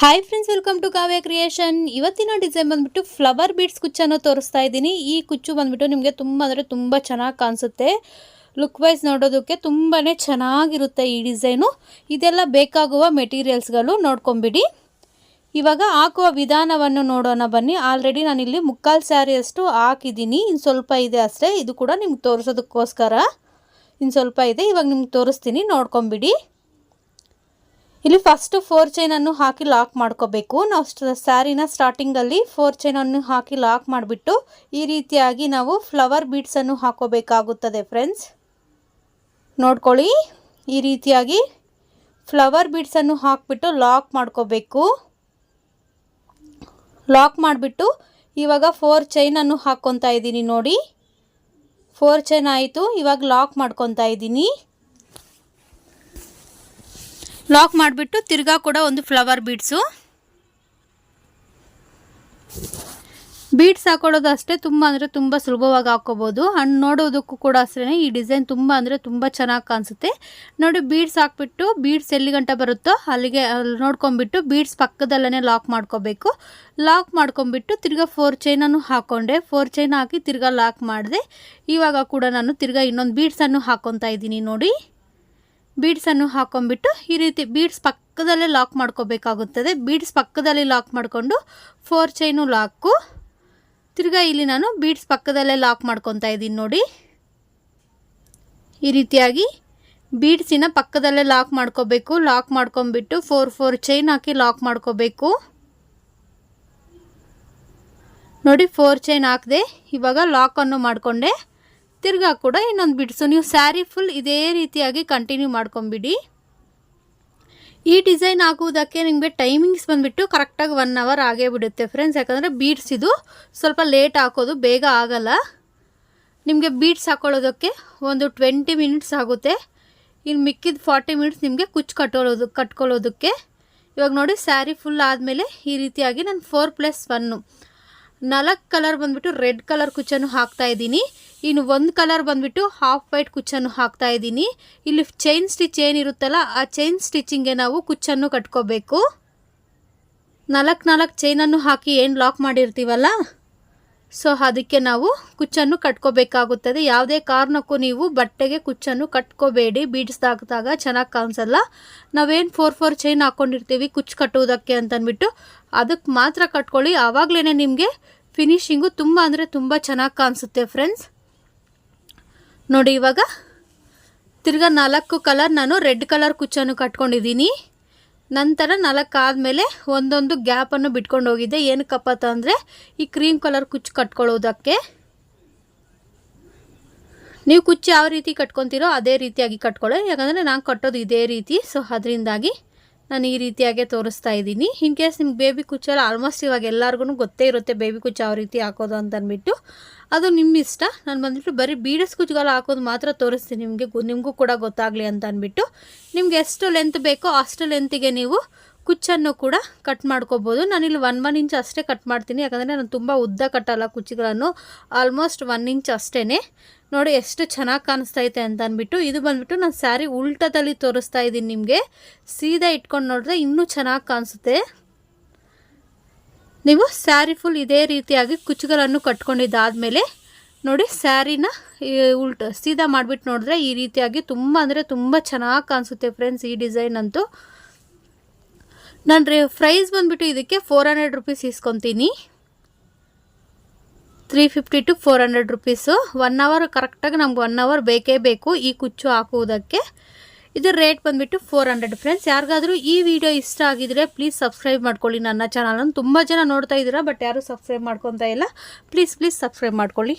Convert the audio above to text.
Hi friends welcome to Kavya creation ಇವತ್ತಿನ design ಬಂದ್ಬಿಟ್ಟು flower beads ಕುಚ್ಚನ್ನು ತೋರಿಸ್ತಾ ಇದ್ದೀನಿ. ಈ ಕುಚ್ಚು ಬಂದ್ಬಿಟ್ಟು ನಿಮಗೆ ತುಂಬ ಅಂದರೆ ತುಂಬ ಚೆನ್ನಾಗಿ ಕಾಣಿಸುತ್ತೆ. ಲುಕ್ ವೈಸ್ ನೋಡೋದಕ್ಕೆ ತುಂಬಾ ಚೆನ್ನಾಗಿರುತ್ತೆ ಈ ಡಿಸೈನು ಇದೆಲ್ಲ ಬೇಕಾಗುವ ಮೆಟೀರಿಯಲ್ಸ್ಗಳು ನೋಡ್ಕೊಂಬಿಡಿ. ಇವಾಗ ಹಾಕುವ ವಿಧಾನವನ್ನು ನೋಡೋಣ ಬನ್ನಿ. ಆಲ್ರೆಡಿ ನಾನಿಲ್ಲಿ ಮುಕ್ಕಾಲು ಸ್ಯಾರಿಯಷ್ಟು ಹಾಕಿದ್ದೀನಿ. ಇನ್ನು ಸ್ವಲ್ಪ ಇದೆ ಅಷ್ಟೇ. ಇದು ಕೂಡ ನಿಮ್ಗೆ ತೋರಿಸೋದಕ್ಕೋಸ್ಕರ. ಇನ್ನು ಸ್ವಲ್ಪ ಇದೆ. ಇವಾಗ ನಿಮ್ಗೆ ತೋರಿಸ್ತೀನಿ. ನೋಡ್ಕೊಂಬಿಡಿ. ಇಲ್ಲಿ ಫಸ್ಟ್ ಫೋರ್ ಚೈನನ್ನು ಹಾಕಿ ಲಾಕ್ ಮಾಡ್ಕೋಬೇಕು. ನಾವು ಸ್ಯಾರಿನ ಸ್ಟಾರ್ಟಿಂಗಲ್ಲಿ ಫೋರ್ ಚೈನನ್ನು ಹಾಕಿ ಲಾಕ್ ಮಾಡಿಬಿಟ್ಟು ಈ ರೀತಿಯಾಗಿ ನಾವು ಫ್ಲವರ್ ಬೀಡ್ಸನ್ನು ಹಾಕೋಬೇಕಾಗುತ್ತದೆ ಫ್ರೆಂಡ್ಸ್ ನೋಡ್ಕೊಳ್ಳಿ. ಈ ರೀತಿಯಾಗಿ ಫ್ಲವರ್ ಬೀಡ್ಸನ್ನು ಹಾಕಿಬಿಟ್ಟು ಲಾಕ್ ಮಾಡ್ಕೋಬೇಕು. ಲಾಕ್ ಮಾಡಿಬಿಟ್ಟು ಇವಾಗ ಫೋರ್ ಚೈನನ್ನು ಹಾಕ್ಕೊತಾ ಇದ್ದೀನಿ ನೋಡಿ. ಫೋರ್ ಚೈನ್ ಆಯಿತು, ಇವಾಗ ಲಾಕ್ ಮಾಡ್ಕೊತಾ ಇದ್ದೀನಿ. ಲಾಕ್ ಮಾಡಿಬಿಟ್ಟು ತಿರ್ಗಾ ಕೂಡ ಒಂದು ಫ್ಲವರ್ ಬೀಡ್ಸು. ಬೀಡ್ಸ್ ಹಾಕೊಳ್ಳೋದು ಅಷ್ಟೇ ತುಂಬ ಅಂದರೆ ತುಂಬ ಸುಲಭವಾಗಿ ಹಾಕ್ಕೋಬೋದು. ಹಣ್ಣು ನೋಡೋದಕ್ಕೂ ಕೂಡ ಅಷ್ಟೇ ಈ ಡಿಸೈನ್ ತುಂಬ ಅಂದರೆ ತುಂಬ ಚೆನ್ನಾಗಿ ಕಾಣಿಸುತ್ತೆ. ನೋಡಿ, ಬೀಡ್ಸ್ ಹಾಕ್ಬಿಟ್ಟು, ಬೀಡ್ಸ್ ಎಲ್ಲಿ ಗಂಟ ಬರುತ್ತೋ ಅಲ್ಲಿಗೆ, ಅಲ್ಲಿ ನೋಡ್ಕೊಂಬಿಟ್ಟು ಬೀಡ್ಸ್ ಪಕ್ಕದಲ್ಲೇ ಲಾಕ್ ಮಾಡ್ಕೋಬೇಕು. ಲಾಕ್ ಮಾಡ್ಕೊಂಬಿಟ್ಟು ತಿರ್ಗಾ ಫೋರ್ ಚೈನನ್ನು ಹಾಕ್ಕೊಂಡೆ ಫೋರ್ ಚೈನ್ ಹಾಕಿ ತಿರ್ಗಾ ಲಾಕ್ ಮಾಡಿದೆ. ಇವಾಗ ಕೂಡ ನಾನು ತಿರ್ಗಾ ಇನ್ನೊಂದು ಬೀಡ್ಸನ್ನು ಹಾಕ್ಕೊತಾ ಇದ್ದೀನಿ ನೋಡಿ. ಬೀಡ್ಸನ್ನು ಹಾಕೊಂಬಿಟ್ಟು ಈ ರೀತಿ ಬೀಡ್ಸ್ ಪಕ್ಕದಲ್ಲೇ ಲಾಕ್ ಮಾಡ್ಕೋಬೇಕಾಗುತ್ತದೆ. ಬೀಡ್ಸ್ ಪಕ್ಕದಲ್ಲಿ ಲಾಕ್ ಮಾಡಿಕೊಂಡು ಫೋರ್ ಚೈನು ಲಾಕು ತಿರ್ಗಾ ಇಲ್ಲಿ ನಾನು ಬೀಡ್ಸ್ ಪಕ್ಕದಲ್ಲೇ ಲಾಕ್ ಮಾಡ್ಕೊತಾ ಇದ್ದೀನಿ ನೋಡಿ. ಈ ರೀತಿಯಾಗಿ ಬೀಡ್ಸಿನ ಪಕ್ಕದಲ್ಲೇ ಲಾಕ್ ಮಾಡ್ಕೋಬೇಕು. ಲಾಕ್ ಮಾಡ್ಕೊಂಬಿಟ್ಟು ಫೋರ್ ಫೋರ್ ಚೈನ್ ಹಾಕಿ ಲಾಕ್ ಮಾಡ್ಕೋಬೇಕು. ನೋಡಿ ಫೋರ್ ಚೈನ್ ಹಾಕಿದೆ ಇವಾಗ ಲಾಕನ್ನು ಮಾಡಿಕೊಂಡೆ. ತಿರ್ಗಾ ಕೂಡ ಇನ್ನೊಂದು ಬಿಡ್ಸು ನೀವು ಸ್ಯಾರಿ ಫುಲ್ ಇದೇ ರೀತಿಯಾಗಿ ಕಂಟಿನ್ಯೂ ಮಾಡ್ಕೊಂಬಿಡಿ. ಈ ಡಿಸೈನ್ ಹಾಕುವುದಕ್ಕೆ ನಿಮಗೆ ಟೈಮಿಂಗ್ಸ್ ಬಂದುಬಿಟ್ಟು ಕರೆಕ್ಟಾಗಿ ಒನ್ ಅವರ್ ಆಗೇ ಬಿಡುತ್ತೆ ಫ್ರೆಂಡ್ಸ್ ಯಾಕಂದರೆ ಬೀಡ್ಸ್ ಇದು ಸ್ವಲ್ಪ ಲೇಟ್ ಹಾಕೋದು, ಬೇಗ ಆಗಲ್ಲ. ನಿಮಗೆ ಬೀಡ್ಸ್ ಹಾಕೊಳ್ಳೋದಕ್ಕೆ ಒಂದು ಟ್ವೆಂಟಿ ಮಿನಿಟ್ಸ್ ಆಗುತ್ತೆ. ಇನ್ನು ಮಿಕ್ಕಿದ ಫಾರ್ಟಿ ಮಿನಿಟ್ಸ್ ನಿಮಗೆ ಕುಚ್ಚು ಕಟ್ಟೋದು ಕಟ್ಕೊಳ್ಳೋದಕ್ಕೆ. ಇವಾಗ ನೋಡಿ, ಸ್ಯಾರಿ ಫುಲ್ ಆದಮೇಲೆ ಈ ರೀತಿಯಾಗಿ ನಾನು ಫೋರ್ ಪ್ಲಸ್ ಒನ್ನು ನಾಲ್ಕು ಕಲರ್ ಬಂದ್ಬಿಟ್ಟು ರೆಡ್ ಕಲರ್ ಕುಚ್ಚನ್ನು ಹಾಕ್ತಾ ಇದ್ದೀನಿ. ಇನ್ನು ಒಂದು ಕಲರ್ ಬಂದ್ಬಿಟ್ಟು ಹಾಫ್ ವೈಟ್ ಕುಚ್ಚನ್ನು ಹಾಕ್ತಾ ಇದ್ದೀನಿ. ಇಲ್ಲಿ ಚೈನ್ ಸ್ಟಿಚ್ ಏನಿರುತ್ತಲ್ಲ, ಆ ಚೈನ್ ಸ್ಟಿಚ್ಚಿಂಗೆ ನಾವು ಕುಚ್ಚನ್ನು ಕಟ್ಕೋಬೇಕು. ನಾಲ್ಕು ನಾಲ್ಕು ಚೈನನ್ನು ಹಾಕಿ ಏನು ಲಾಕ್ ಮಾಡಿರ್ತೀವಲ್ಲ? ಸೊ ಅದಕ್ಕೆ ನಾವು ಕುಚ್ಚನ್ನು ಕಟ್ಕೋಬೇಕಾಗುತ್ತದೆ. ಯಾವುದೇ ಕಾರಣಕ್ಕೂ ನೀವು ಬಟ್ಟೆಗೆ ಕುಚ್ಚನ್ನು ಕಟ್ಕೋಬೇಡಿ. ಬೀಡಿಸ್ದಾಗ್ದಾಗ ಚೆನ್ನಾಗಿ ಕಾಣಿಸಲ್ಲ. ನಾವೇನು ಫೋರ್ ಫೋರ್ ಚೈನ್ ಹಾಕ್ಕೊಂಡಿರ್ತೀವಿ ಕುಚ್ಚು ಕಟ್ಟುವುದಕ್ಕೆ ಅಂತಂದ್ಬಿಟ್ಟು ಅದಕ್ಕೆ ಮಾತ್ರ ಕಟ್ಕೊಳ್ಳಿ. ಆವಾಗಲೇ ನಿಮಗೆ ಫಿನಿಶಿಂಗು ತುಂಬ ಅಂದರೆ ತುಂಬ ಚೆನ್ನಾಗಿ ಕಾಣಿಸುತ್ತೆ ಫ್ರೆಂಡ್ಸ್. ನೋಡಿ ಇವಾಗ ತಿರ್ಗಾ ನಾಲ್ಕು ಕಲರ್ ನಾನು ರೆಡ್ ಕಲರ್ ಕುಚ್ಚನ್ನು ಕಟ್ಕೊಂಡಿದ್ದೀನಿ. ನಂತರ ನಾಲ್ಕಾದ ಮೇಲೆ ಒಂದೊಂದು ಗ್ಯಾಪನ್ನು ಬಿಟ್ಕೊಂಡು ಹೋಗಿದ್ದೆ ಏನಕ್ಕಪ್ಪ ಅಂದರೆ ಈ ಕ್ರೀಮ್ ಕಲರ್ ಕುಚ್ಚು ಕಟ್ಕೊಳ್ಳೋದಕ್ಕೆ. ನೀವು ಕುಚ್ಚು ಯಾವ ರೀತಿ ಕಟ್ಕೊತೀರೋ ಅದೇ ರೀತಿಯಾಗಿ ಕಟ್ಕೊಳ್ಳಿ. ಯಾಕಂದರೆ ನಾನು ಕಟ್ಟೋದು ಇದೇ ರೀತಿ. ಸೊ ಅದರಿಂದಾಗಿ ನಾನು ಈ ರೀತಿಯಾಗೆ ತೋರಿಸ್ತಾ ಇದ್ದೀನಿ. ಇನ್ ಕೇಸ್ ನಿಮ್ಗೆ ಬೇಬಿ ಕುಚ್ಚೆಲ್ಲ ಆಲ್ಮೋಸ್ಟ್ ಇವಾಗ ಎಲ್ಲರಿಗೂ ಗೊತ್ತೇ ಇರುತ್ತೆ ಬೇಬಿ ಕುಚ್ಚ ಯಾವ ರೀತಿ ಹಾಕೋದು ಅಂತ ಅಂದ್ಬಿಟ್ಟು ಅದು ನಿಮ್ಮ ಇಷ್ಟ. ನಾನು ಬಂದ್ಬಿಟ್ಟು ಬರೀ ಬೀಡಸ್ ಕುಚ್ಚುಗಳು ಹಾಕೋದು ಮಾತ್ರ ತೋರಿಸ್ತೀನಿ ನಿಮಗೆ. ನಿಮಗೂ ಕೂಡ ಗೊತ್ತಾಗಲಿ ಅಂತ ಅಂದ್ಬಿಟ್ಟು ನಿಮ್ಗೆ ಎಷ್ಟು ಲೆಂತ್ ಬೇಕೋ ಅಷ್ಟು ಲೆಂತಿಗೆ ನೀವು ಕುಚ್ಚನ್ನು ಕೂಡ ಕಟ್ ಮಾಡ್ಕೋಬೋದು. ನಾನಿಲ್ಲಿ ಒನ್ ಒನ್ ಇಂಚ್ ಅಷ್ಟೇ ಕಟ್ ಮಾಡ್ತೀನಿ. ಯಾಕಂದರೆ ನಾನು ತುಂಬ ಉದ್ದ ಕಟ್ಟಲ್ಲ ಕುಚ್ಚಿಗಳನ್ನು. ಆಲ್ಮೋಸ್ಟ್ ಒನ್ ಇಂಚ್ ಅಷ್ಟೇ ನೋಡಿ ಎಷ್ಟು ಚೆನ್ನಾಗಿ ಕಾಣಿಸ್ತೈತೆ ಅಂತ ಅಂದ್ಬಿಟ್ಟು, ಇದು ಬಂದುಬಿಟ್ಟು ನಾನು ಸ್ಯಾರಿ ಉಲ್ಟದಲ್ಲಿ ತೋರಿಸ್ತಾ ಇದ್ದೀನಿ ನಿಮಗೆ. ಸೀದಾ ಇಟ್ಕೊಂಡು ನೋಡಿದ್ರೆ ಇನ್ನೂ ಚೆನ್ನಾಗಿ ಕಾಣಿಸುತ್ತೆ. ನೀವು ಸ್ಯಾರಿ ಫುಲ್ ಇದೇ ರೀತಿಯಾಗಿ ಕುಚ್ಚುಗಳನ್ನು ಕಟ್ಕೊಂಡಿದ್ದಾದಮೇಲೆ ನೋಡಿ ಸ್ಯಾರಿನ ಉಲ್ಟ, ಸೀದಾ ಮಾಡಿಬಿಟ್ಟು ನೋಡಿದ್ರೆ ಈ ರೀತಿಯಾಗಿ ತುಂಬ ಅಂದರೆ ತುಂಬ ಚೆನ್ನಾಗಿ ಕಾಣಿಸುತ್ತೆ ಫ್ರೆಂಡ್ಸ್ ಈ ಡಿಸೈನ್ ಅಂತೂ. ನಾನು ರೇ ಪ್ರೈಸ್ ಬಂದುಬಿಟ್ಟು ಇದಕ್ಕೆ four hundred rupees ಇಸ್ಕೊತೀನಿ. Three fifty to four hundred rupees one hour ಕರೆಕ್ಟಾಗಿ ನಮ್ಗೆ ಒನ್ ಅವರ್ ಬೇಕೇ ಬೇಕು ಈ ಕುಚ್ಚು ಹಾಕುವುದಕ್ಕೆ. ಇದು ರೇಟ್ ಬಂದುಬಿಟ್ಟು ಫೋರ್ ಹಂಡ್ರೆಡ್ ಫ್ರೆಂಡ್ಸ್ ಯಾರಿಗಾದರೂ ಈ ವಿಡಿಯೋ ಇಷ್ಟ ಆಗಿದರೆ ಪ್ಲೀಸ್ ಸಬ್ಸ್ಕ್ರೈಬ್ ಮಾಡ್ಕೊಳ್ಳಿ. ನನ್ನ ಚಾನಲನ್ನು ತುಂಬ ಜನ ನೋಡ್ತಾ ಇದ್ದೀರಾ ಬಟ್ ಯಾರೂ ಸಬ್ಸ್ಕ್ರೈಬ್ ಮಾಡ್ಕೊತಾ ಇಲ್ಲ. ಪ್ಲೀಸ್ ಪ್ಲೀಸ್ ಸಬ್ಸ್ಕ್ರೈಬ್ ಮಾಡ್ಕೊಳ್ಳಿ.